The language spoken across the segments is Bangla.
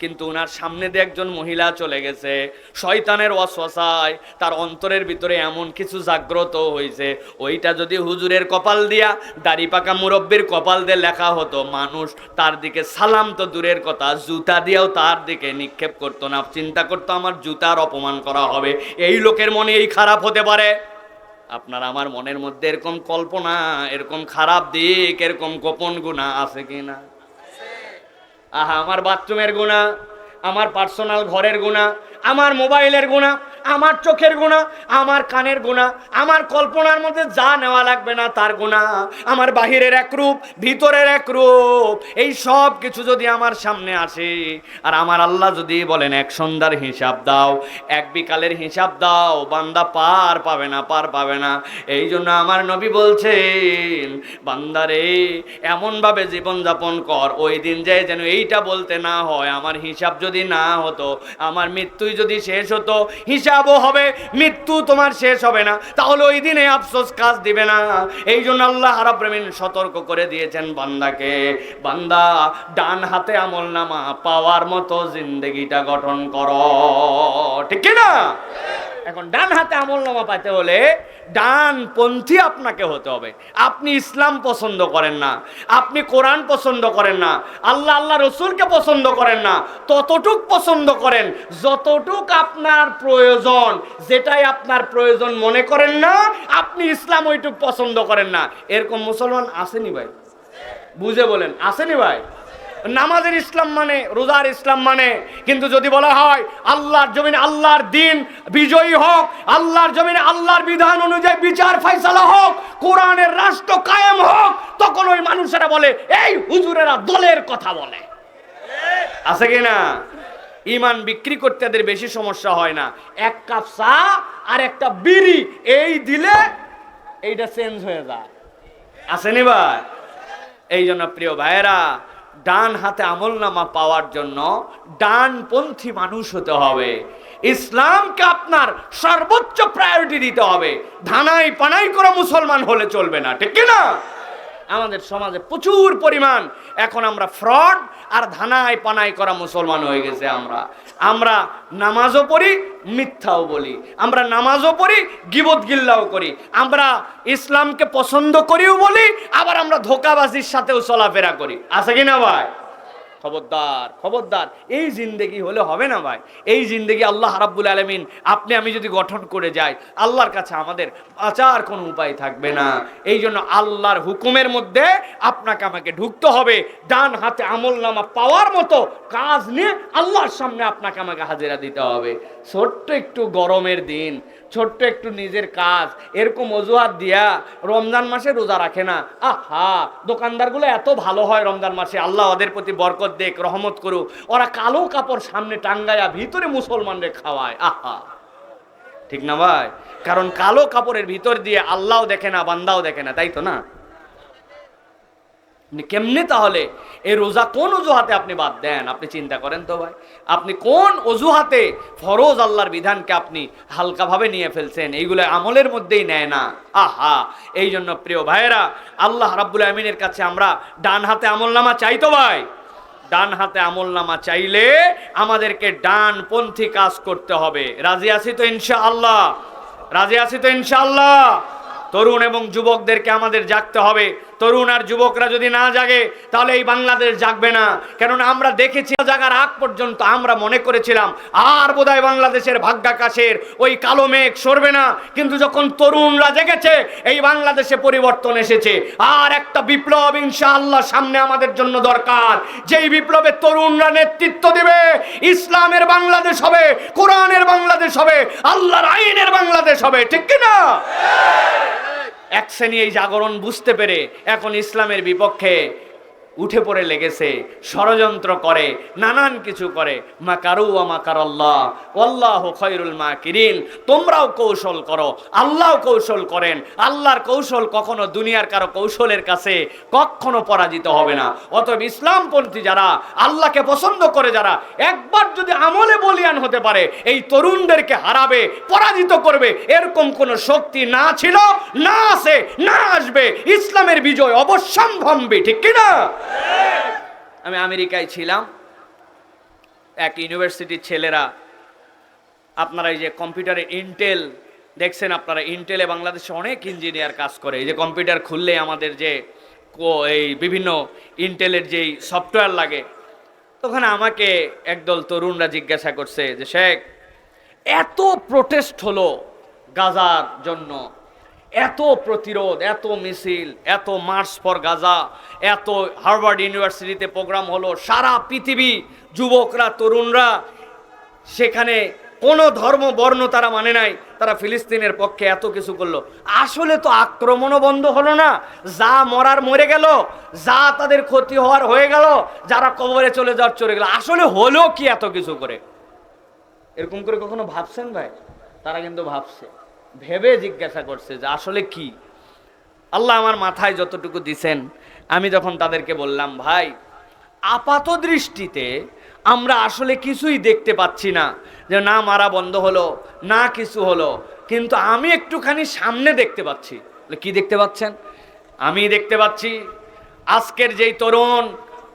কিন্তু উনার সামনে দিয়ে একজন মহিলা চলে গেছে। শয়তানের ওয়াসওয়াসায় তার অন্তরের ভিতরে এমন কিছু জাগ্রত হয়েছে। ওইটা যদি হুজুরের কপাল দিয়া, দাড়ি পাকা মুরব্বীর কপাল দিয়ে লেখা হতো, মানুষ তার দিকে সালাম তো দূরের কথা, জুতা দিয়েও তার দিকে নিক্ষেপ করতো না। চিন্তা করতো আমার জুতার অপমান করা হবে, এই লোকের মনে এই খারাপ হতে পারে? আপনার আমার মনের মধ্যে এরকম কল্পনা, এরকম খারাপ দিক, এরকম গোপন গুণা আছে কি না আহা আমার বাথরুমের গোনা আমার পার্সোনাল ঘরের গোনা আমার মোবাইলের গুণা আমার চোখের গুণা, আমার কানের গুণা, আমার কল্পনার মধ্যে যা নেওয়া লাগবে না তার গুণা। আমার বাহিরের এক রূপ, ভিতরের এক রূপ, এই সব কিছু যদি আমার সামনে আসে, আর আমার আল্লাহ যদি বলেন, এক সন্ধ্যার হিসাব দাও, এক বিকালের হিসাব দাও, বান্দা পার পাবে না, পার পাবে না। এই জন্য আমার নবী বলছেন, বান্দারে, এমনভাবে জীবনযাপন কর, ওই দিন যে যেন এইটা বলতে না হয়, আমার হিসাব যদি না হতো, আমার মৃত্যুই যদি শেষ হতো হিসাবও হবে, মৃত্যু তোমার শেষ হবে না। তাহলে ওই দিনে আফসোস কাজ দিবে না। এই জন্য আল্লাহ রাব্বুল সতর্ক করে দিয়েছেন বান্দাকে। বান্দা, ডান হাতে আমল নামা পাওয়ার মতো জিন্দগিটা গঠন কর। ঠিক না এখন ডান হাতে আমল নামা পাইতে হলে ডান পন্থী আপনাকে হতে হবে। আপনি ইসলাম পছন্দ করেন না, আপনি কোরআন পছন্দ করেন না, আল্লাহ আল্লাহ রসুলকে পছন্দ করেন না, ততটুক পছন্দ করেন, যতটুক আপনার প্রয়োজন, যেটাই আপনার প্রয়োজন মনে করেন না, আপনি ইসলাম ওইটুক পছন্দ করেন না। এরকম মুসলমান আসেনি ভাই? বুঝে বলেন, আসেনি ভাই? নামাজের ইসলাম মানে রোজার ইসলাম মানে। কিন্তু যদি বলা হয়, আল্লাহর জমিনে আল্লাহর দিন বিজয়ী হোক, আল্লাহর জমিনে আল্লাহর বিধান অনুযায়ী বিচার ফয়সালা হোক, কোরআনের রাষ্ট্র কায়েম হোক, তখন ওই মানুষেরা বলে, এই হুজুরেরা দলের কথা বলে। আছে কি না? ইমান বিক্রি করতে এদের বেশি সমস্যা হয় না। এক কাপ চা আর একটা বিড়ি, এই দিলে এইটা চেঞ্জ হয়ে যায়। আসেনি ভাই? এই জন্য প্রিয় ভাইয়েরা ডান হাতে আমলনামা পাওয়ার জন্য ডানপন্থী মানুষ হতে হবে। ইসলামকে আপনার সর্বোচ্চ প্রায়োরিটি দিতে হবে। ধানাই পানাই করে মুসলমান হলে চলবে না, ঠিক না? আমাদের সমাজে প্রচুর পরিমাণ। এখন আমরা ফ্রড আর ধানায় পানায় করা মুসলমান হয়ে গেছে আমরা। আমরা নামাজও পড়ি, মিথ্যাও বলি। আমরা নামাজও পড়ি গিবত গিল্লাও করি। আমরা ইসলামকে পছন্দ করিও বলি, আবার আমরা ধোকাবাজির সাথেও চলাফেরা করি। আছে কিনা ভাই? খবরদার খবরদার। এই জিন্দেগি হলে হবে না ভাই। এই জিন্দেগি আল্লাহ রাব্বুল আলমিন, আপনি আমি যদি গঠন করে যাই, আল্লাহর কাছে আমাদের বাঁচার কোনো উপায় থাকবে না। এই জন্য আল্লাহর হুকুমের মধ্যে আপনাকে আমাকে ঢুকতে হবে। ডান হাতে আমল নামা পাওয়ার মতো কাজ নিয়ে আল্লাহর সামনে আপনাকে আমাকে হাজিরা দিতে হবে। ছোট্ট একটু গরমের দিন ছোট্ট একটু নিজের কাজ, এরকম অজুহাত দিয়া রমজান মাসে রোজা রাখে না। আহা, দোকানদারগুলো এত ভালো হয় রমজান মাসে। আল্লাহ ওদের প্রতি বরকত দেখ, রহমত করুক। ওরা কালো কাপড় সামনে টাঙ্গায়া ভিতরে মুসলমানদের খাওয়ায়। আহা। ঠিক না ভাই? কারণ কালো কাপড়ের ভিতর দিয়ে আল্লাহও দেখে না, বান্দাও দেখে না, তাই তো না? কেমনে তাহলে এই রোজা কোন অজুহাতে আপনি বাদ দেন? আপনি চিন্তা করেন তো ভাই। আপনি কোন অজুহাতে ফরজ আল্লাহর বিধানকে আপনি হালকাভাবে নিয়ে ফেলছেন? এইগুলো আমলের মধ্যেই নেয় না। আহা! এই জন্য প্রিয় ভাইয়েরা, আল্লাহ রাব্বুল আমিনের কাছে আমরা ডান হাতে আমল নামা চাই তো ভাই। ডান হাতে আমল নামা চাইলে আমাদেরকে ডান পন্থী কাজ করতে হবে। রাজি আছি তো ইনশা আল্লাহ রাজি আছি তো ইনশাআল্লাহ? তরুণ এবং যুবকদেরকে আমাদের জাগতে হবে। তরুণ আর যুবকরা যদি না জাগে, তাহলে এই বাংলাদেশ জাগবে না। কেননা আমরা দেখেছি জাগার আগ পর্যন্ত আমরা মনে করেছিলাম, আর বোধহয় বাংলাদেশের ভাগ্যাকাশের ওই কালো মেঘ সরবে না। কিন্তু যখন তরুণরা জেগেছে, এই বাংলাদেশে পরিবর্তন এসেছে। আর একটা বিপ্লব ইনশাআল্লাহ সামনে আমাদের জন্য দরকার। যেই বিপ্লবে তরুণরা নেতৃত্ব দিবে, ইসলামের বাংলাদেশ হবে, কোরআনের বাংলাদেশ হবে, আল্লাহর আইনের বাংলাদেশ হবে। ঠিক কি না এক শ্রেণি এই জাগরণ বুঝতে পেরে এখন ইসলামের বিপক্ষে উঠে পড়ে লেগেছে, ষড়যন্ত্র করে, নানান কিছু করে। মাকারু আমা কারাল্লাহ আল্লাহ খৈরুল মাকিরিন। তোমরাও কৌশল করো, আল্লাহ কৌশল করেন। আল্লাহর কৌশল কখনো দুনিয়ার কারও কৌশলের কাছে কখনো পরাজিত হবে না। অতএব ইসলামপন্থী যারা, আল্লাহকে পছন্দ করে যারা, একবার যদি আমলে বলিয়ান হতে পারে, এই তরুণদেরকে হারাবে, পরাজিত করবে, এরকম কোনো শক্তি না ছিল, না আছে, না আসবে। ইসলামের বিজয় অবশ্যম্ভম্বী ঠিক কিনা? আমি আমেরিকায় ছিলাম। এক ইউনিভার্সিটির ছেলেরা, আপনারা এই যে কম্পিউটারে ইন্টেল দেখছেন আপনারা ইন্টেলে বাংলাদেশে অনেক ইঞ্জিনিয়ার কাজ করে। এই যে কম্পিউটার খুললে আমাদের যে এই বিভিন্ন ইন্টেলের যেই সফটওয়্যার লাগে, তখন আমাকে একদল তরুণরা জিজ্ঞাসা করছে যে, শেখ, এত প্রোটেস্ট হলো গাজার জন্য। এত প্রতিরোধ, এত মিছিল, এত মার্চ ফর গাজা এত হার্ভার্ড ইউনিভার্সিটিতে প্রোগ্রাম হলো, সারা পৃথিবী, যুবকরা, তরুণরা, সেখানে কোনো ধর্ম বর্ণ তারা মানে নাই, তারা ফিলিস্তিনের পক্ষে এত কিছু করল। আসলে তো আক্রমণও বন্ধ হলো না, যা মরার মরে গেল, যা তাদের ক্ষতি হওয়ার হয়ে গেল, যারা কবরে চলে যাওয়ার চলে গেল, আসলে হলো কি এত কিছু করে? এরকম করে কখনো ভাবছেন ভাই? তারা কিন্তু ভাবছে। ভেবে জিজ্ঞাসা করছে যে আসলে কি? আল্লাহ আমার মাথায় যতটুকু দিছেন, আমি যখন তাদেরকে বললাম, ভাই, আপাত দৃষ্টিতে আমরা আসলে কিছুই দেখতে পাচ্ছি না যে না মারা বন্ধ হলো, না কিছু হলো, কিন্তু আমি একটুখানি সামনে দেখতে পাচ্ছি। কি দেখতে পাচ্ছেন? আমি দেখতে পাচ্ছি আজকের যেই তরুণ,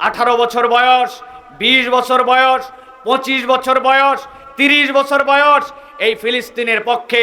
আঠারো বছর বয়স, বিশ বছর বয়স, পঁচিশ বছর বয়স, তিরিশ বছর বয়স এই ফিলিস্তিনের পক্ষে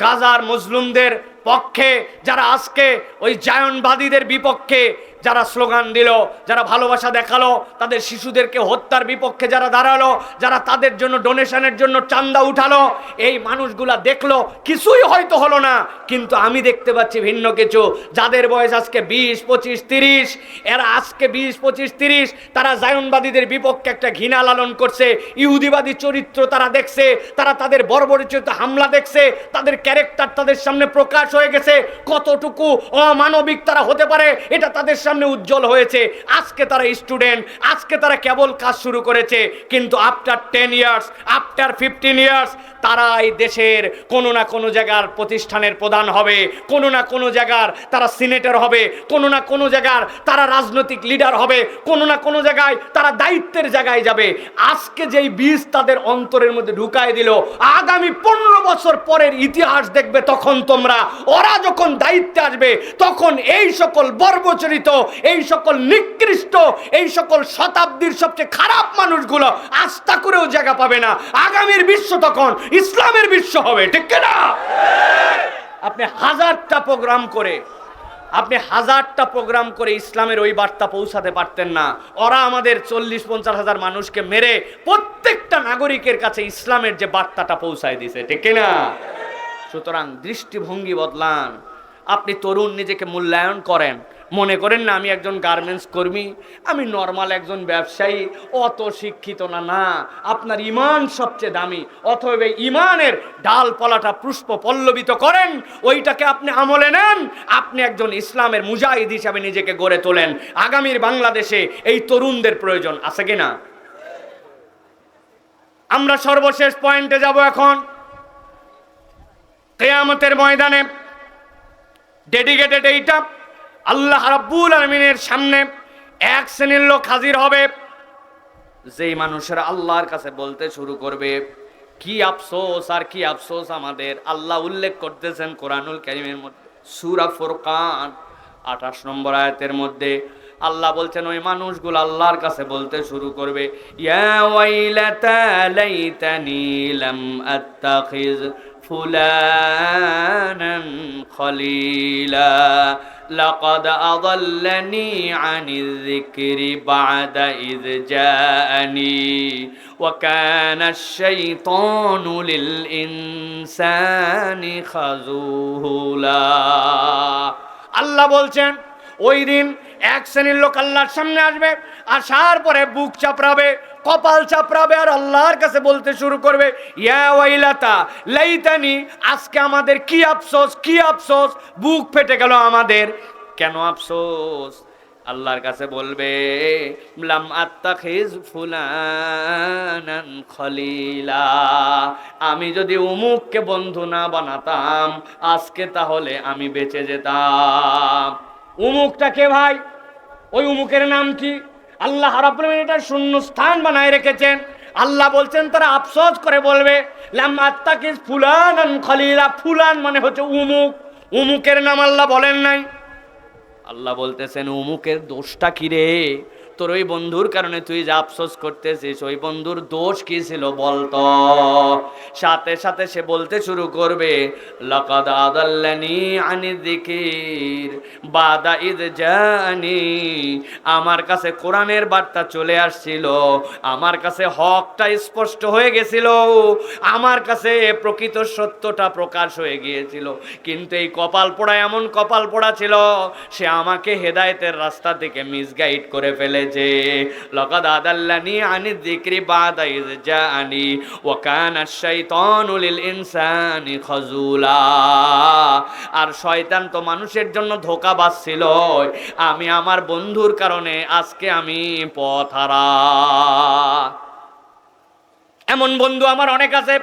গাজার মুসলিমদের পক্ষে যারা আজকে ওই জায়নবাদীদের বিপক্ষে যারা স্লোগান দিল, যারা ভালোবাসা দেখাল, তাদের শিশুদেরকে হত্যার বিপক্ষে যারা দাঁড়াল, যারা তাদের জন্য ডোনেশনের জন্য চান্দা উঠালো, এই মানুষগুলা দেখল, কিছুই হয়তো হলো না। কিন্তু আমি দেখতে পাচ্ছি ভিন্ন কিছু। যাদের বয়স আজকে বিশ, পঁচিশ, তিরিশ, এরা আজকে বিশ, পঁচিশ, তিরিশ, তারা জায়নবাদীদের বিপক্ষে একটা ঘৃণা লালন করছে, ইহুদিবাদী চরিত্র তারা দেখছে, তারা তাদের বর্বরিচিত হামলা দেখছে, তাদের ক্যারেক্টার তাদের সামনে প্রকাশ হয়ে গেছে, কতটুকু অমানবিক তারা হতে পারে, এটা তাদের সামনে উজ্জ্বল হয়েছে। আজকে তারা স্টুডেন্ট আজকে তারা কেবল কাজ শুরু করেছে। কিন্তু after ten years after fifteen years তারা এই দেশের কোনো না কোনো জায়গার প্রতিষ্ঠানের প্রধান হবে, কোনো না কোনো জায়গার তারা সিনেটর হবে, কোনো না কোনো জায়গার তারা রাজনৈতিক লিডার হবে, কোনো না কোনো জায়গায় তারা দায়িত্বের জায়গায় যাবে। আজকে যেই বীজ তাদের অন্তরের মধ্যে ঢুকায় দিল, আগামী পনেরো বছর পরের ইতিহাস দেখবে তখন তোমরা। ওরা যখন দায়িত্বে আসবে, তখন এই সকল বর্বচরিত, এই সকল নিকৃষ্ট, এই সকল শতাব্দীর সবচেয়ে খারাপ মানুষগুলো আস্থা করেও জায়গা পাবে না। আগামীর বিশ্ব তখন ইসলামের বিশ্ব হবে, ঠিক না আপনি হাজারটা প্রোগ্রাম করে, আপনি হাজারটা প্রোগ্রাম করে ইসলামের ওই বার্তা পৌঁছাতে পারতেন না। ওরা আমাদের চল্লিশ, পঞ্চাশ হাজার মানুষকে মেরে প্রত্যেকটা নাগরিকের কাছে ইসলামের যে বার্তাটা পৌঁছায় দিছে, ঠিক না সুতরাং দৃষ্টিভঙ্গি বদলান। আপনি তরুণ নিজেকে মূল্যায়ন করেন মনে করেন না, আমি একজন গার্মেন্টস কর্মী, আমি নর্মাল একজন ব্যবসায়ী, অত শিক্ষিত না না। আপনার ইমান সবচেয়ে দামি অথবা ইমানের ডালপালাটা পুষ্প পল্লবিত করেন, ওইটাকে আপনি আমলে নেন, আপনি একজন ইসলামের মুজাহিদ হিসাবে নিজেকে গড়ে তোলেন। আগামীর বাংলাদেশে এই তরুণদের প্রয়োজন আছে কি না আমরা সর্বশেষ পয়েন্টে যাব এখন। কেয়ামতের ময়দানে ডেডিকেটেড এইটা। আল্লাহ রাব্বুল আলমিনের সামনে এক শ্রেণির লোক হাজির হবে। যেই মানুষেরা আল্লাহর কাছে বলতে শুরু করবে, কি আফসোস আর কি আফসোস আমাদের? আল্লাহ উল্লেখ করতেছেন কোরআনুল কারিমের মধ্যে, সুরা ফুরকান, আঠাশ নম্বর আয়াতের মধ্যে। আল্লাহ বলছেন, ওই মানুষগুলো আল্লাহর কাছে বলতে শুরু করবে, ইয়া ওয়াইলাতা লাইতানি লাম আত্তাখিজ فلانا خليلا لقد أضلني عن الذكر بعد إذ جاءني وكان الشيطان للإنسان خذولا আল্লাহ বলছেন ওই দিন এক শ্রেণীর লোক আল্লাহর সামনে আসবে আসার পরে বুক চাপড়াবে কপাল চাপড়াবে আর আল্লাহর কাছে বলতে শুরু করবে, ইয়া লাইতানি, আজকে আমাদের কি আফসোস কি আফসোস? বুক ফেটে গেল আমাদের। কেন আফসোস? আল্লাহর কাছে বলবে খলিলা। আমি যদি উমুককে বন্ধু না বানাতাম, আজকে তাহলে আমি বেঁচে যেতাম। উমুকটা কে ভাই? ওই উমুকের নাম কি? আল্লাহ রাব্বুল এটা শূন্য স্থান বানায় রেখেছেন। আল্লাহ বলছেন, তারা আফসোস করে বলবে, লাম আত্মাকিস ফুলান ফুলান মানে হচ্ছে উমুক। উমুকের নাম আল্লাহ বলেন নাই। আল্লাহ বলতেছেন, উমুকের দোষটা কি রে? তোর ওই বন্ধুর কারণে তুই যা আফসোস করতেছিস, ওই বন্ধুর দোষ কি ছিল বলতো? সাথে সাথে সে বলতে শুরু করবে, লাকাদ আদাল্লানি আনি যিকির, বাদা ইদ জানি আমার কাছে কোরআনের বার্তা চলে আসছিল, আমার কাছে হকটা স্পষ্ট হয়ে গেছিল, আমার কাছে প্রকৃত সত্যটা প্রকাশ হয়ে গিয়েছিল। কিন্তু এই কপাল পোড়া এমন কপাল পোড়া ছিল, সে আমাকে হেদায়েতের রাস্তা থেকে মিসগাইড করে খাজুলা। আর শয়তান তো মানুষের জন্য ধোকা বাজছিল আমি আমার বন্ধুর কারণে আজকে আমি পথহারা এমন বন্ধু আমার অনেক আছে।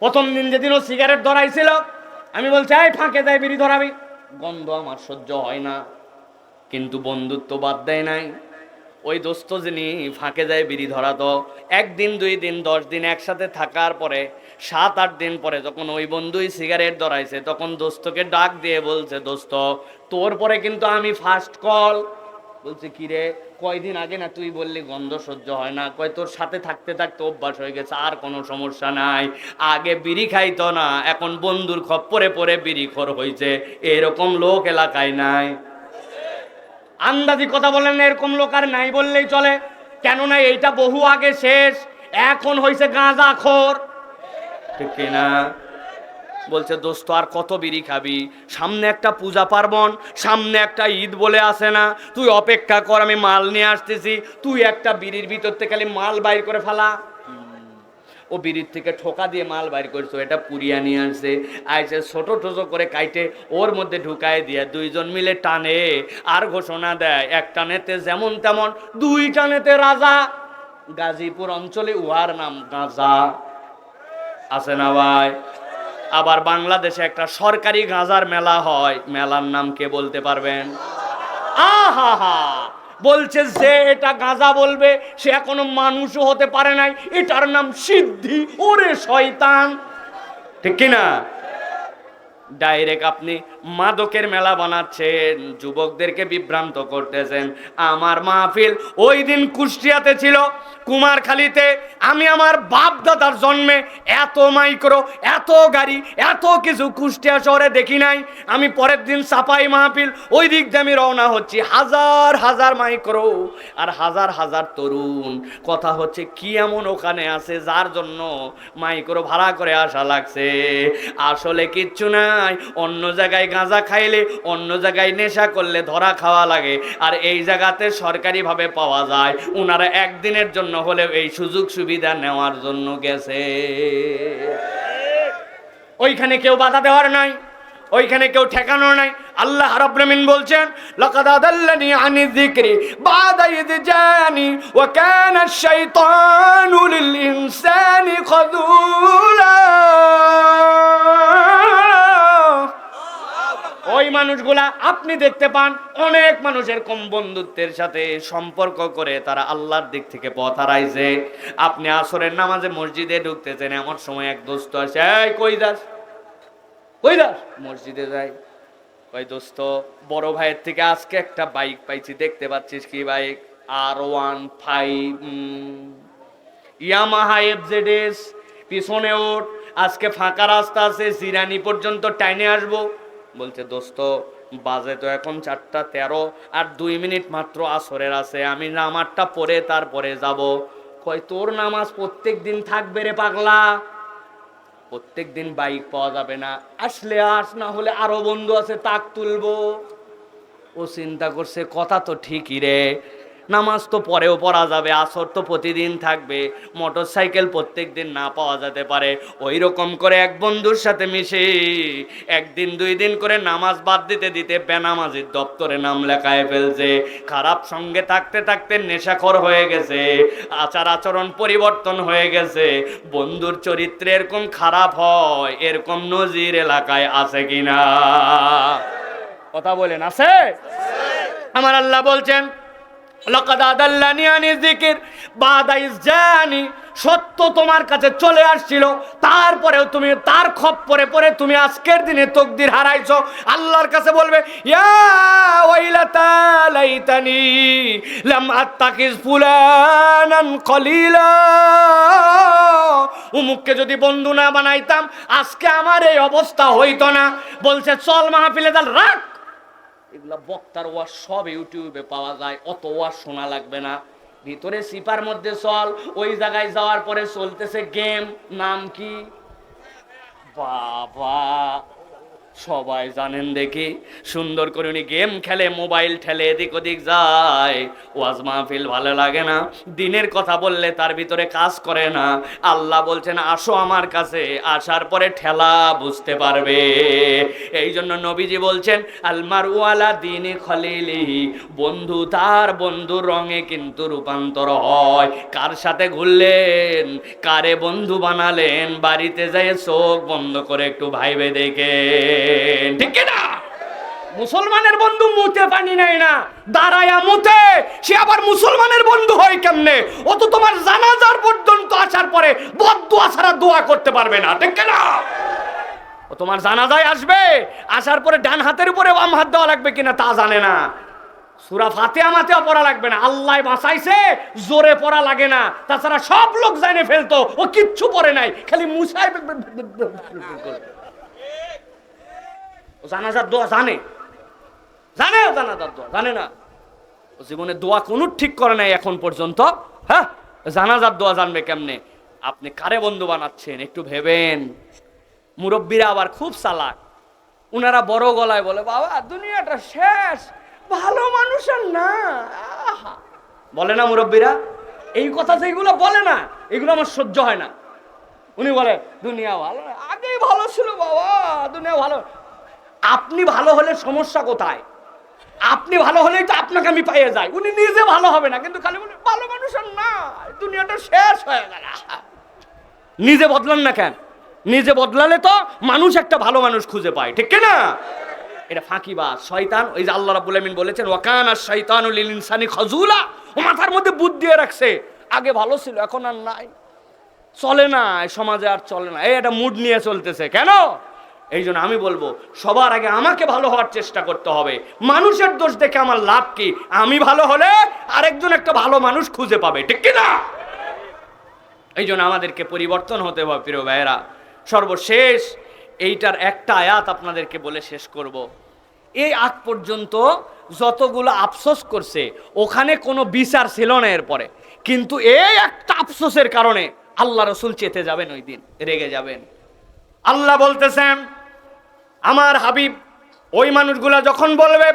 প্রথম দিন যেদিন ও সিগারেট ধরাইছিল, আমি বলছি, এই ফাঁকে দেয় বিড়ি ধরাবি। গন্ধ আমার সহ্য হয় না। কিন্তু বন্ধুত্ব বাদ দেয় নাই। ওই দোস্ত যিনি ফাঁকে যায় বিড়ি ধরাতো, একদিন, দুই দিন, দশ দিন একসাথে থাকার পরে, সাত, আট দিন পরে যখন ওই বন্ধুই সিগারেট ধরাইছে, তখন দোস্তকে ডাক দিয়ে বলছে, দোস্ত, তোর পরে কিন্তু আমি ফার্স্ট কল বলছে, কি রে, কয়দিন আগে না তুই বললি গন্ধ সহ্য হয় না। কয়, তোর সাথে থাকতে থাকতে অভ্যাস হয়ে গেছে, আর কোনো সমস্যা নাই। আগে বিড়ি খাইতো না, এখন বন্ধুর খপ্পরে পরে বিড়ি খর হয়েছে এরকম লোক এলাকায় নাই। আন্দাজি কথা বলেন না, এরকম লোক আর নাই বললেই চলে। কেননা এইটা বহু আগে শেষ, এখন হয়েছে গাঁজা খোর। ঠিক কিনা? বলছে, দোস্ত, আর কত বিড়ি খাবি? সামনে একটা পূজা পার্বণ, সামনে একটা ঈদ বলে আসে না। তুই অপেক্ষা কর, আমি মাল নিয়ে আসতেছি। তুই একটা বিড়ির ভিতর থেকে খালি মাল বাইর করে ফেলা। ও বিড়ির থেকে ঠোকা দিয়ে মাল বাইর করছ এটা পুরিয়া নিয়ে আসছে আইসে ছোট ছোট করে কাইটে, ওর মধ্যে ঢুকায় দিয়ে দুইজন মিলে টানে, আর ঘোষণা দেয়, এক টানেতে যেমন তেমন দুই টানেতে রাজা। গাজীপুর অঞ্চলে উহার নাম গাঁজা। আছে না ভাই? আবার বাংলাদেশে একটা সরকারি গাঁজার মেলা হয়, মেলার নাম কে বলতে পারবেন? আহা হা বলছে যে এটা গাঁজা বলবে, সে এখনও মানুষও হতে পারে নাই। এটার নাম সিদ্ধি। ওরে শয়তান! ঠিক কিনা? ডাইরেক্ট আপনি মাদকের মেলা বানাচ্ছেন, যুবকদেরকে বিভ্রান্ত করতেছেন। আমার মাহফিল ওই দিন কুষ্টিয়াতে ছিল, কুমারখালীতে। আমি আমার বাপ দাদার জন্মে এত মাইক্রো, এত গাড়ি, এত কিছু কুষ্টিয়া শহরে দেখি নাই। আমি পরের দিন সাপাই মাহফিল, ওই দিক দিয়ে আমি রওনা হচ্ছি। হাজার হাজার মাইক্রো আর হাজার হাজার তরুণ। কথা হচ্ছে, কি এমন ওখানে আছে যার জন্য মাইক্রো ভাড়া করে আসা লাগছে? আসলে কিচ্ছু নাই, অন্য জায়গায় গাঁজা খাইলে অন্য জায়গায় নেশা করলে ধরা খাওয়া লাগে। আর এই জায়গাতে সরকারিভাবে পাওয়া যায়। ওনারা একদিনের জন্য হলেও এই সুযোগ সুবিধা নেওয়ার জন্য গেছে। ওইখানে কেউ বাধা দেওয়ার নাই, ওইখানে কেউ ঠেকানো নাই। আল্লাহ রাব্বুল বলছেন, লাকাদ আদাল্লানি আনি যিকরি বাদা ইদ জানি ওয়া কানা আশ-শাইতানু লিল ইনসানি খাযুলা ওই মানুষগুলা আপনি দেখতে পান, অনেক মানুষের কম বন্ধুত্বের সাথে সম্পর্ক করে তারা আল্লাহর দিক থেকে পথ হারাইছে। আপনি আসরের নামাজে মসজিদে ঢুকতেছেন, এমন সময় এক দোস্ত আসে, এই, কই দাস কই দাস মসজিদে যাই কই দোস্ত, বড় ভাইয়ের থেকে আজকে একটা বাইক পাইছি, দেখতে পাচ্ছিস কি বাইক? আর ওয়ান ফাইভ ইয়ামাহা এফজেডএস, পিছনে ওঠ। আজকে ফাঁকা রাস্তা আছে জিরানি পর্যন্ত টাইনে আসব। বলছে, দোস্ত, বাজে তো এখন চারটা তেরো আর দুই মিনিট মাত্র আসরের আছে, আমি নামাজটা পরে তারপরে যাব। কয়, তোর নামাজ প্রত্যেক দিন থাকবে রে পাগলা। প্রত্যেক দিন বাইক পাওয়া যাবে না। আসলে আস, না হলে আরও বন্ধু আছে, তাক তুলবো। ও চিন্তা করছে, কথা তো ঠিকই রে নামাজ তো পরেও পড়া যাবে আসর তো প্রতিদিন থাকবে মোটর সাইকেল প্রত্যেক দিন না পাওয়া যেতে পারে। ওই রকম করে এক বন্ধুর সাথে মিশে একদিন দুই দিন করে নামাজ বাদ দিতে দিতে বেনামাজির দপ্তরে নাম লেখায় ফেলছে। খারাপ সঙ্গে থাকতে থাকতে নেশাখর হয়ে গেছে আচার আচরণ পরিবর্তন হয়ে গেছে। বন্ধুর চরিত্র এরকম খারাপ হয় এরকম নজির এলাকায় আছে কিনা? কথা বলেন আছে। আমার আল্লাহ বলছেন লকাদ আদাল্লানি আনি জিকির বাদা ইজানি সত্য তোমার কাছে চলে আসছিল। তারপরেও তুমি তার খপ্পরে পরে তুমি আজকের দিনে তকদির হারাইছো। আল্লাহর কাছে বলবে উমুককে যদি বন্ধু না বানাইতাম, আজকে আমার এই অবস্থা হইতো না। বলছে, চল মাহফিলে দাল রাখ এগুলা বক্তার ওয়াজ সব ইউটিউবে পাওয়া যায়, অত ওয়াজ শোনা লাগবে না। ভিতরে সিপার মধ্যে চল, ওই জায়গায় যাওয়ার পরে চলতেছে গেম, নাম কি? বাবা। সবাই জানেন দেখি। সুন্দর করে উনি গেম খেলে, মোবাইল ঠেলে, এদিক ওদিক যায়। ওয়াজ মাহফিল ভালো লাগে না। দিনের কথা বললে তার ভিতরে কাজ করে না। আল্লাহ বলছেন, আসো আমার কাছে। আসার পরে ঠেলা বুঝতে পারবে। এই জন্য নবীজি বলছেন আলমার ওয়ালা দিনে খলিলিহি বন্ধু তার বন্ধুর রঙে কিন্তু রূপান্তর হয়। কার সাথে ঘুরলেন? কারে বন্ধু বানালেন? বাড়িতে যাই চোখ বন্ধ করে একটু ভাইবে দেখেন ঠিক মুসলমানের বন্ধু মুতে পানি নেয় না, দাঁড়ায়া মুতে। সে আবার মুসলমানের বন্ধু হয় কেমনে? ও তো তোমার জানাজার পর্যন্ত আসার পরে বদুয়া ছাড়া দোয়া করতে পারবে না ঠিক না ও তোমার জানাজায় আসবে, আসার পরে ডান হাতের উপরে বাম হাত দেওয়া লাগবে কিনা তা জানে না। সুরা ফাতেহা মাতেও পড়া লাগবে না, আল্লাহ বাঁচাইছে, জোরে পড়া লাগে না। তাছাড়া সব লোক জানে ফেলতো, ও কিচ্ছু পড়ে নাই, খালি মুসাই জানাজার দোয়া জানে। জানে জানাজার দোয়া, জানে না। জীবনে দোয়া কোনো ঠিক করে নাই এখন পর্যন্ত। হ্যাঁ? জানাজার দোয়া জানবে কেমনে? আপনি কারে বন্ধু বানাচ্ছেন একটু ভেবেন। মুরব্বীরা আবার খুব চালাক। উনারা বড় গলায় বলে, বাবা, দুনিয়াটা শেষ। ভালো মানুষ আর না। বলে না মুরব্বীরা? এই কথা যেগুলো বলে না। এগুলো আমার সহ্য হয় না। উনি বলে, দুনিয়া ভালো। আগেই ভালো ছিল বাবা, দুনিয়া ভালো। আপনি ভালো হলে সমস্যা কোথায়? আপনি ভালো হলেই তো আপনাকে আমি পাইয়ে যাই। উনি নিজে ভালো হবে না, কিন্তু খালি বলে, ভালো মানুষ আর না দুনিয়াটা শেষ হয়ে গেল। নিজে বদলান না কেন? নিজে বদলালে তো মানুষ একটা ভালো মানুষ খুঁজে পায়, ঠিক না এটা ফাঁকিবাজ শয়তান, ওই যে আল্লাহ রাব্বুল আমিন বলেছেন, ওয়াকান আর শয়তানুল লিল ইনসানি খজুলা। ও মাথার মধ্যে বুদ্ধি রাখছে, আগে ভালো ছিল, এখন আর নাই। চলে না সমাজে আর চলে না। এই একটা মুড নিয়ে চলতেছে, কেন? এই জন্য আমি বলব, সবার আগে আমাকে ভালো হওয়ার চেষ্টা করতে হবে। মানুষের দোষ দেখে আমার লাভ কি? আমি ভালো হলে আরেকজন একটা ভালো মানুষ খুঁজে পাবে, ঠিক কি না এই জন্য আমাদেরকে পরিবর্তন হতে হবে, প্রিয় ভাইয়েরা। সর্বশেষ, এইটার একটা আয়াত আপনাদেরকে বলে শেষ করব। এই আগ পর্যন্ত যতগুলো আফসোস করছে, ওখানে কোনো বিচার ছিল না এরপরে। কিন্তু এই একটা আফসোসের কারণে আল্লাহ রসুল চেতে যাবেন ওই দিন, রেগে যাবেন। আল্লাহ বলতেছেন আমার হাবিব ওই মানুষগুলা যখন বলবে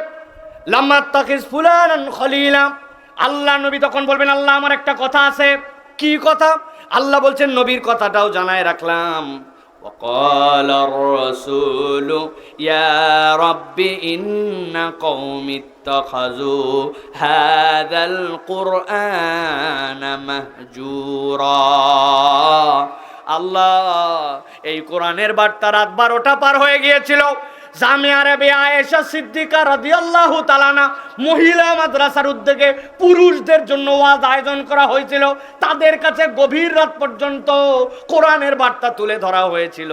লাম্মাত তাকিস ফুলান খলিলা আল্লাহ নবী তখন বলবেন আল্লাহ আমার একটা কথা আছে কি কথা আল্লাহ বলছেন নবীর কথাটাও জানায় রাখলাম وقال الرسول يا رب إن قوم اتخذوا هذا القرآن مهجورا আল্লাহ, এই কোরআনের বার্তা রাত বারোটা পার হয়ে গিয়েছিল। তালানা মহিলা মাদ্রাসার উদ্যোগে পুরুষদের জন্য আয়োজন করা হয়েছিল। তাদের কাছে গভীর রাত পর্যন্ত কোরআনের বার্তা তুলে ধরা হয়েছিল।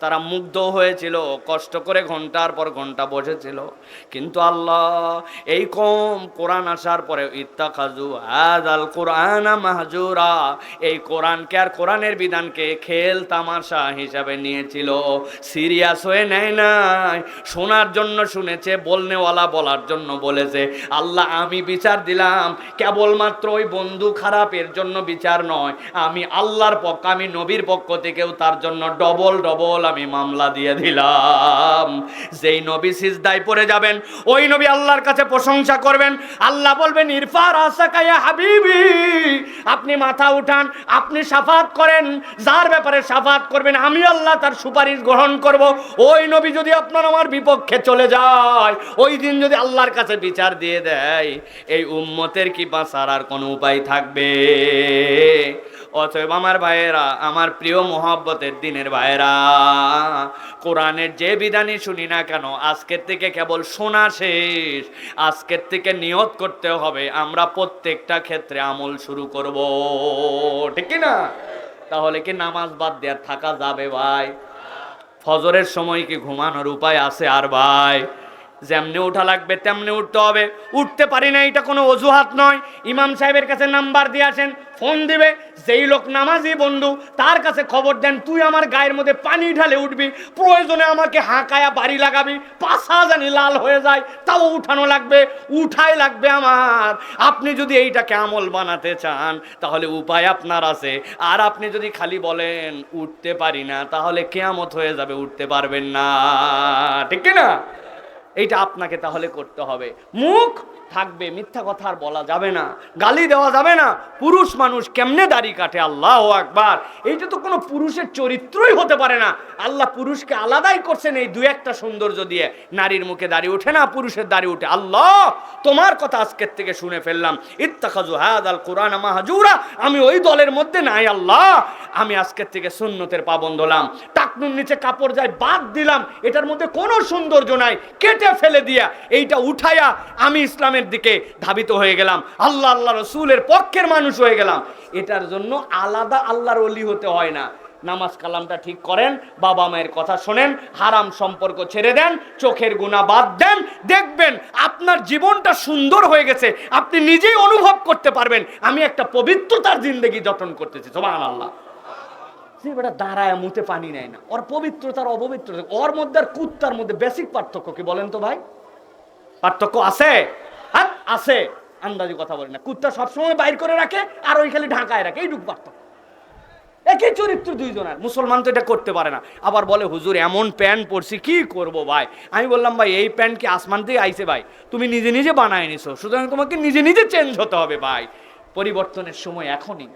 তারা মুগ্ধ হয়েছিল, কষ্ট করে ঘণ্টার পর ঘণ্টা বসেছিল। কিন্তু আল্লাহ, এই কম কোরআন আসার পরে ইত্তাখাজু আল কোরআন মাহজুরা, এই কোরআনকে আর কোরআনের বিধানকে খেল তামাশা হিসাবে নিয়েছিল। সিরিয়াস হয়ে নেয় নাই, শোনার জন্য শুনেছে, বলনেওয়ালা বলার জন্য বলেছে, আল্লাহ, আমি বিচার দিলাম, কেবলমাত্র ওই বন্ধু খারাপের জন্য বিচার নয়, আমি আল্লাহর পক্ষ, আমি নবীর পক্ষ থেকেও তার জন্য ডবল ডবল আমি মামলা দিয়ে দিলাম। যেই নবী সিজদায় পড়ে যাবেন, ওই নবী আল্লাহর কাছে প্রশংসা করবেন। আল্লাহ বলবেন, ইরফার আসাকায়া হাবিবি। আপনি মাথা উঠান, আপনি সাফাত করেন। যার ব্যাপারে সাফাত করবেন, আমি আল্লাহ তার সুপারিশ গ্রহণ করব। ওই নবী যদি আপনার আমার বিপক্ষে চলে যায়, ওই দিন যদি আল্লাহর কাছে বিচার দিয়ে দেয়, এই উম্মতের কি বাঁচার আর কোনো উপায় থাকবে? অতএব আমার ভাইয়েরা, আমার প্রিয় মোহাব্বতের দিনের ভাইয়েরা, কোরআনের যে বিধানই শুনি না কেন, আজকের থেকে কেবল শোনা শেষ। আজকের থেকে নিয়ত করতে হবে, আমরা প্রত্যেকটা ক্ষেত্রে আমল শুরু করব। ঠিক না? তাহলে কি নামাজ বাদ দেওয়ার থাকা যাবে ভাই? ফজরের সময় কি ঘুমানোর উপায় আছে আর ভাই? যেমনি উঠা লাগবে, তেমনি উঠতে হবে। উঠতে পারি না, এটা কোনো অজুহাত নয়। ইমাম সাহেবের কাছে নাম্বার দিয়ে আসেন, ফোন দিবে, যেই লোক নামাজি বন্ধু, তার কাছে খবর দেন, তুই আমার গায়ের মধ্যে পানি ঢালে উঠবি, প্রয়োজনে আমাকে হাঁকায়া বাড়ি লাগাবি পাশা জানি লাল হয়ে যায়, তাও উঠানো লাগবে, উঠাই লাগবে আমার। আপনি যদি এইটাকে আমল বানাতে চান, তাহলে উপায় আপনার আছে। আর আপনি যদি খালি বলেন, উঠতে পারি না, তাহলে কেয়ামত হয়ে যাবে, উঠতে পারবেন না। ঠিক না এইটা আপনাকে তাহলে করতে হবে। মুখ থাকবে, মিথ্যা কথা আর বলা যাবে না, গালি দেওয়া যাবে না। পুরুষ মানুষ কেমনে দাড়ি কাটে? আল্লাহ আকবার। এইটা তো কোনো পুরুষের চরিত্রই হতে পারে না। আল্লাহ পুরুষকে আলাদাই করছেন এই দু একটা সৌন্দর্য দিয়ে। নারীর মুখে দাড়ি ওঠে না, পুরুষের দাড়ি ওঠে। আল্লাহ, তোমার কথা আজকের থেকে শুনে ফেললাম। ইত্তাখাজু হাদ আল কোরআন মাহাজুরা। আমি ওই দলের মধ্যে নাই, আল্লাহ। আমি আজকের থেকে সুন্নতের পাবন্দ হলাম। টাকনুর নিচে কাপড় যায়, বাদ দিলাম। এটার মধ্যে কোনো সৌন্দর্য নাই। কেটে ফেলে দিয়া। এইটা উঠাইয়া আমি ইসলামের দিকে ধাবিত হয়ে গেলাম। আল্লাহ আল্লাহ রসুলের পক্ষের মানুষ হয়ে গেলাম। এটার জন্য আলাদা আল্লাহর অলি হতে হয় না। নামাজ কালামটা ঠিক করেন, বাবা মায়ের কথা শোনেন, হারাম সম্পর্ক ছেড়ে দেন, চোখের গুণা বাদ দেন, দেখবেন আপনার জীবনটা সুন্দর হয়ে গেছে, আপনি নিজেই অনুভব করতে পারবেন। আমি একটা পবিত্রতার জিন্দগি যতন করতেছি সোমান আল্লাহ সে বেটা দাঁড়ায় মুতে পানি নেয় না। ওর পবিত্রতার অপবিত্রতা, ওর মধ্যে আর কুত্তার মধ্যে বেসিক পার্থক্য কি বলেন তো ভাই? পার্থক্য আছে? হ্যাঁ আছে। আন্দাজি কথা বলি না। কুত্তা সবসময় বাইর করে রাখে আর ওই খালি ঢাকায় রাখে। এইটুকু পার্থক্য। একই চরিত্র দুইজনের। মুসলমান তো এটা করতে পারে না। আবার বলে, হুজুর, এমন প্যান্ট পরছি, কি করব ভাই? আমি বললাম, ভাই, এই প্যান্ট কি আসমান থেকে আইছে ভাই? তুমি নিজে নিজে বানায় নিছো। সুতরাং তোমাকে নিজে নিজে চেঞ্জ হতে হবে ভাই। পরিবর্তনের সময় এখনই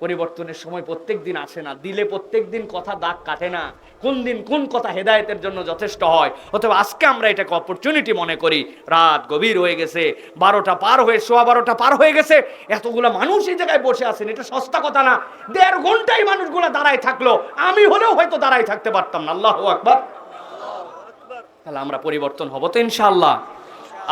পরিবর্তনের সময় প্রত্যেক দিন আসে না। দিলে প্রত্যেক দিন কথা দাগ কাটে না। কোন দিন কোন কথা হেদায়েতের জন্য যথেষ্ট হয়? অথবা আজকে আমরা এটাকে অপরচুনিটি মনে করি। রাত গভীর হয়ে গেছে, বারোটা পার হয়ে, সোয়া বারোটা পার হয়ে গেছে, এতগুলা মানুষ এই জায়গায় বসে আছেন, এটা সস্তা কথা না। দেড় ঘন্টায় মানুষগুলো দাঁড়ায় থাকল, আমি হলেও হয়তো দাঁড়ায় থাকতে পারতাম না। আল্লাহ আকবার। তাহলে আমরা পরিবর্তন হব তো ইনশাআল্লাহ।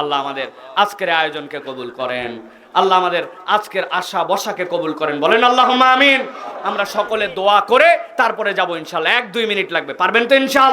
আল্লাহ আমাদের আজকের আয়োজনকে কবুল করেন। আল্লাহ আমাদের আজকের আশা, বসাকে কবুল করেন। বলেন আল্লাহ আমিন। আমরা সকলে দোয়া করে তারপরে যাব ইনশাল্লাহ এক দুই মিনিট লাগবে। পারবেন তো ইনশাল্লাহ